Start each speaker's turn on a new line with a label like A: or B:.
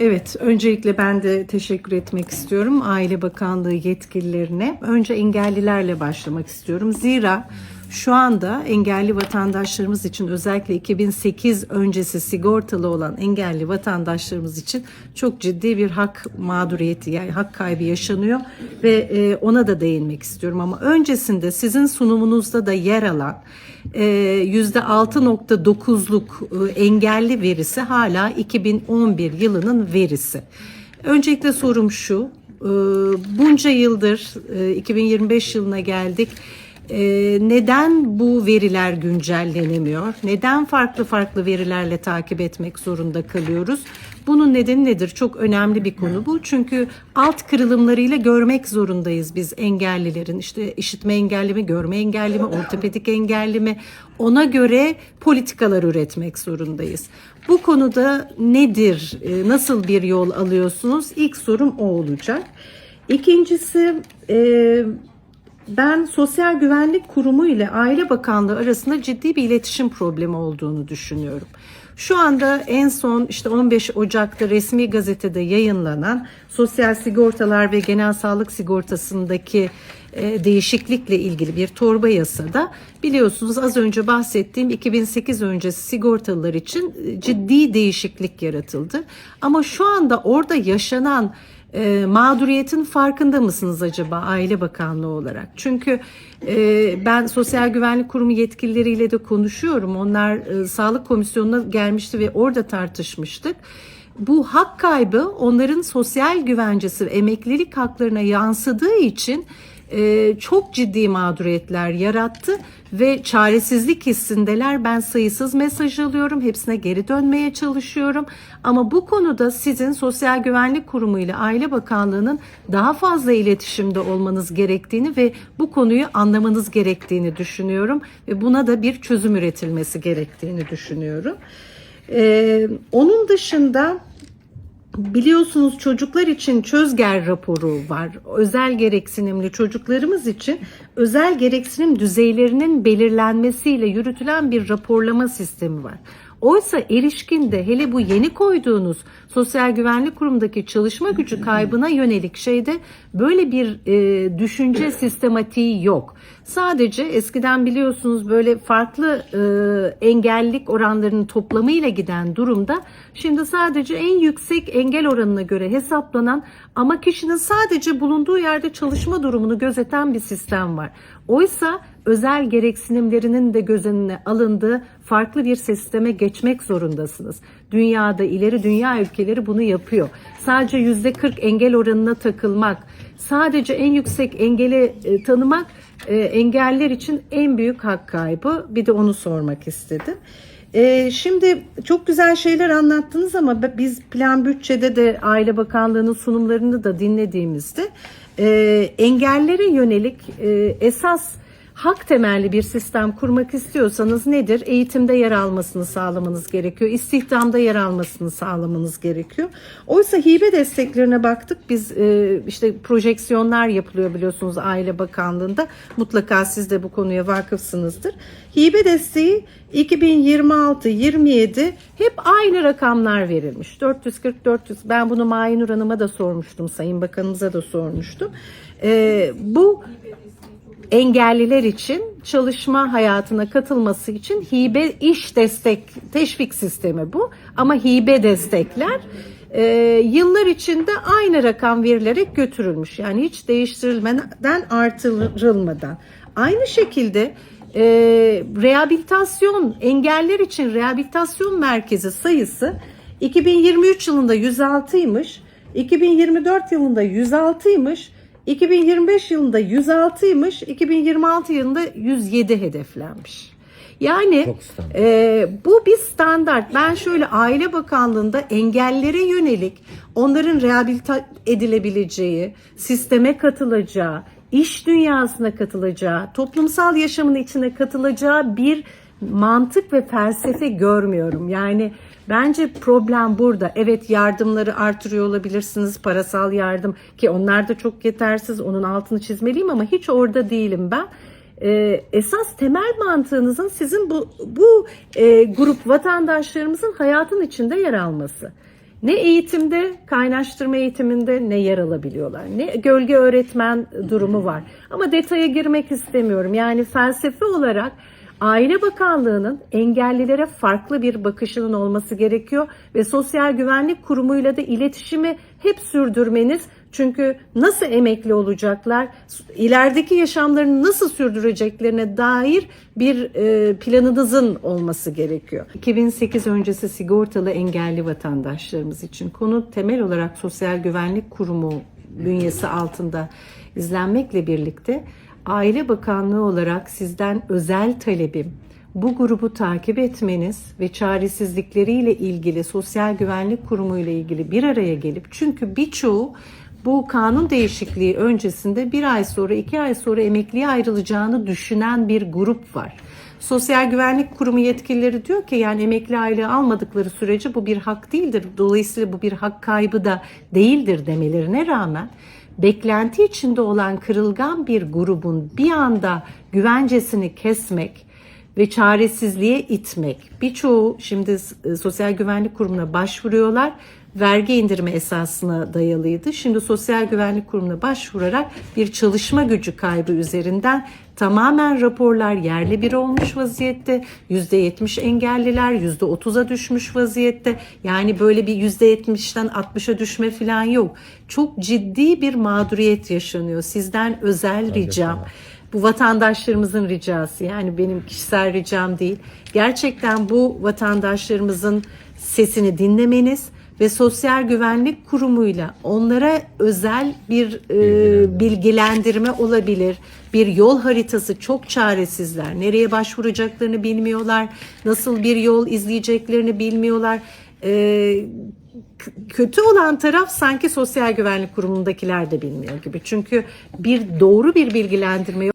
A: Evet, öncelikle ben de teşekkür etmek istiyorum Aile Bakanlığı yetkililerine. Önce engellilerle başlamak istiyorum. Zira şu anda engelli vatandaşlarımız için özellikle 2008 öncesi sigortalı olan engelli vatandaşlarımız için çok ciddi bir hak mağduriyeti yani hak kaybı yaşanıyor ve e, ona da değinmek istiyorum ama öncesinde sizin sunumunuzda da yer alan e, %6.9'luk e, engelli verisi hala 2011 yılının verisi. Öncelikle sorum şu, bunca yıldır e, 2025 yılına geldik. E, neden bu veriler güncellenemiyor? Neden farklı farklı verilerle takip etmek zorunda kalıyoruz? Bunun nedeni nedir? Çok önemli bir konu bu. Çünkü alt kırılımlarıyla görmek zorundayız biz engellilerin. İşte işitme engelli mi, görme engelli mi, ortopedik engelli mi? Ona göre politikalar üretmek zorundayız. Bu konuda nedir? E, Nasıl bir yol alıyorsunuz? İlk sorum o olacak. İkincisi e, ben Sosyal Güvenlik Kurumu ile Aile Bakanlığı arasında ciddi bir iletişim problemi olduğunu düşünüyorum. Şu anda en son işte 15 Ocak'ta resmi gazetede yayınlanan Sosyal Sigortalar ve Genel Sağlık Sigortası'ndaki e, değişiklikle ilgili bir torba yasada biliyorsunuz az önce bahsettiğim 2008 öncesi sigortalılar için e, ciddi değişiklik yaratıldı. Ama şu anda orada yaşanan e, mağduriyetin farkında mısınız acaba Aile Bakanlığı olarak? Çünkü e, ben Sosyal Güvenlik Kurumu yetkilileriyle de konuşuyorum. Onlar e, Sağlık Komisyonu'na gelmişti ve orada tartışmıştık. Bu hak kaybı onların sosyal güvencesi ve emeklilik haklarına yansıdığı için e, çok ciddi mağduriyetler yarattı ve çaresizlik hissindeler. Ben sayısız mesaj alıyorum. Hepsine geri dönmeye çalışıyorum. Ama bu konuda sizin Sosyal Güvenlik Kurumu ile Aile Bakanlığı'nın daha fazla iletişimde olmanız gerektiğini ve bu konuyu anlamanız gerektiğini düşünüyorum. Ve buna da bir çözüm üretilmesi gerektiğini düşünüyorum. Ee, onun dışında Biliyorsunuz çocuklar için çözger raporu var. Özel gereksinimli çocuklarımız için özel gereksinim düzeylerinin belirlenmesiyle yürütülen bir raporlama sistemi var. Oysa erişkinde hele bu yeni koyduğunuz Sosyal Güvenlik Kurumu'ndaki çalışma gücü kaybına yönelik şeyde böyle bir e, düşünce sistematiği yok. Sadece eskiden biliyorsunuz böyle farklı e, engellilik oranlarının toplamıyla giden durumda şimdi sadece en yüksek engel oranına göre hesaplanan ama kişinin sadece bulunduğu yerde çalışma durumunu gözeten bir sistem var. Oysa özel gereksinimlerinin de göz önüne alındığı farklı bir sisteme geçmek zorundasınız. Dünyada ileri dünya ülkeleri bunu yapıyor. Sadece yüzde 40 engel oranına takılmak, sadece en yüksek engeli e, tanımak e, engeller için en büyük hak kaybı. Bir de onu sormak istedim. E, şimdi çok güzel şeyler anlattınız ama biz plan bütçede de Aile Bakanlığı'nın sunumlarını da dinlediğimizde engellere yönelik e, esas hak temelli bir sistem kurmak istiyorsanız nedir? Eğitimde yer almasını sağlamanız gerekiyor. İstihdamda yer almasını sağlamanız gerekiyor. Oysa hibe desteklerine baktık. Biz e, işte projeksiyonlar yapılıyor biliyorsunuz Aile Bakanlığı'nda. Mutlaka siz de bu konuya vakıfsınızdır. Hibe desteği 2026-27 hep aynı rakamlar verilmiş. 440-400 ben bunu Mayinur Hanım'a da sormuştum. Sayın Bakanımıza da sormuştum. E, bu engelliler için çalışma hayatına katılması için hibe iş destek teşvik sistemi bu. Ama hibe destekler e, yıllar içinde aynı rakam verilerek götürülmüş. Yani hiç değiştirilmeden artırılmadan. Aynı şekilde e, rehabilitasyon engeller için rehabilitasyon merkezi sayısı 2023 yılında 106'ymış 2024 yılında 106'ymış 2025 yılında 106'ymış, 2026 yılında 107 hedeflenmiş. Yani e, bu bir standart. Ben şöyle Aile Bakanlığı'nda engellere yönelik onların rehabilite edilebileceği, sisteme katılacağı, iş dünyasına katılacağı, toplumsal yaşamın içine katılacağı bir mantık ve felsefe görmüyorum. Yani bence problem burada. Evet yardımları artırıyor olabilirsiniz. Parasal yardım ki onlar da çok yetersiz. Onun altını çizmeliyim ama hiç orada değilim ben. Ee, esas temel mantığınızın sizin bu bu e, grup vatandaşlarımızın hayatın içinde yer alması. Ne eğitimde, kaynaştırma eğitiminde ne yer alabiliyorlar. Ne gölge öğretmen durumu var. Ama detaya girmek istemiyorum. Yani felsefe olarak Aile Bakanlığı'nın engellilere farklı bir bakışının olması gerekiyor ve Sosyal Güvenlik Kurumu'yla da iletişimi hep sürdürmeniz çünkü nasıl emekli olacaklar, ilerideki yaşamlarını nasıl sürdüreceklerine dair bir e, planınızın olması gerekiyor. 2008 öncesi sigortalı engelli vatandaşlarımız için konu temel olarak Sosyal Güvenlik Kurumu bünyesi altında izlenmekle birlikte Aile Bakanlığı olarak sizden özel talebim bu grubu takip etmeniz ve çaresizlikleriyle ilgili Sosyal Güvenlik Kurumu ile ilgili bir araya gelip çünkü birçoğu bu kanun değişikliği öncesinde bir ay sonra iki ay sonra emekliye ayrılacağını düşünen bir grup var. Sosyal Güvenlik Kurumu yetkilileri diyor ki yani emekli aylığı almadıkları sürece bu bir hak değildir. Dolayısıyla bu bir hak kaybı da değildir demelerine rağmen beklenti içinde olan kırılgan bir grubun bir anda güvencesini kesmek ve çaresizliğe itmek. Birçoğu şimdi e, Sosyal Güvenlik Kurumu'na başvuruyorlar. Vergi indirme esasına dayalıydı. Şimdi Sosyal Güvenlik Kurumu'na başvurarak bir çalışma gücü kaybı üzerinden tamamen raporlar yerli bir olmuş vaziyette. %70 engelliler %30'a düşmüş vaziyette. Yani böyle bir %70'ten 60'a düşme falan yok. Çok ciddi bir mağduriyet yaşanıyor. Sizden özel ricam. Bu vatandaşlarımızın ricası yani benim kişisel ricam değil. Gerçekten bu vatandaşlarımızın sesini dinlemeniz ve Sosyal Güvenlik Kurumu'yla onlara özel bir e, bilgilendirme olabilir. Bir yol haritası çok çaresizler. Nereye başvuracaklarını bilmiyorlar. Nasıl bir yol izleyeceklerini bilmiyorlar. E, kötü olan taraf sanki Sosyal Güvenlik Kurumu'ndakiler de bilmiyor gibi. Çünkü bir doğru bir bilgilendirme yok.